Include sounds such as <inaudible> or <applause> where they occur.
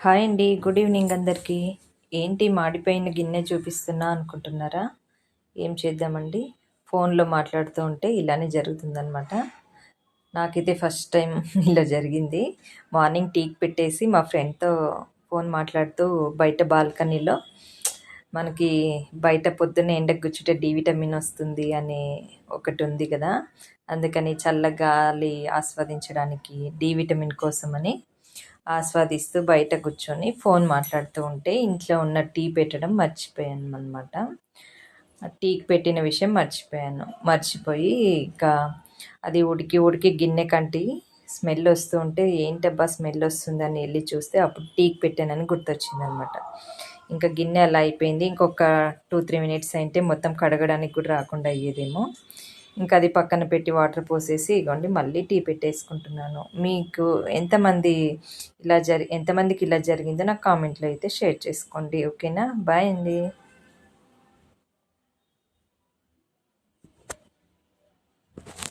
Hi అండి good evening అందరికీ. ఏంటి మాడిపోయిన గిన్నె చూపిస్తున్నా అనుకుంటున్నారా? ఏం చేద్దామండి? ఫోన్లో మాట్లాడుతూ ఉంటే ఇలానే జరుగుతుందనమాట నాకైతే ఫస్ట్ టైం <laughs> ఇలా జరిగింది. మార్నింగ్ టీకి పెట్టేసి మా ఫ్రెండ్తో ఫోన్ మాట్లాడుతూ బయట బాల్కనీలో మనకి బయట పొద్దున్న ఎండకు గుచ్చుట డి విటమిన్ వస్తుంది అని ఒకటి ఉంది కదా. అందుకని చల్ల గాలి ఆస్వాదించడానికి డి విటమిన్ కోసమని ఆస్వాదిస్తూ బయట కూర్చొని ఫోన్ మాట్లాడుతూ ఉంటే ఇంట్లో ఉన్న టీ పెట్టడం మర్చిపోయాను అనమాట టీకి పెట్టిన విషయం మర్చిపోయాను. మర్చిపోయి ఇంకా అది ఉడికి ఉడికి గిన్నె కంటి స్మెల్ వస్తూ ఉంటే ఏంటబ్బా స్మెల్ వస్తుందని వెళ్ళి చూస్తే అప్పుడు టీకి పెట్టానని గుర్తొచ్చింది అనమాట ఇంకా గిన్నె అలా అయిపోయింది. ఇంకొక టూ త్రీ మినిట్స్ అయితే మొత్తం కడగడానికి కూడా రాకుండా అయ్యేదేమో. ఇంకా అది పక్కన పెట్టి వాటర్ పోసేసి ఇగోండి మళ్ళీ టీ పెట్టేసుకుంటున్నాను. మీకు ఎంతమంది ఇలా జరి ఎంతమందికి ఇలా జరిగిందో నాకు కామెంట్లో అయితే షేర్ చేసుకోండి ఓకేనా? బాయ్ అండి.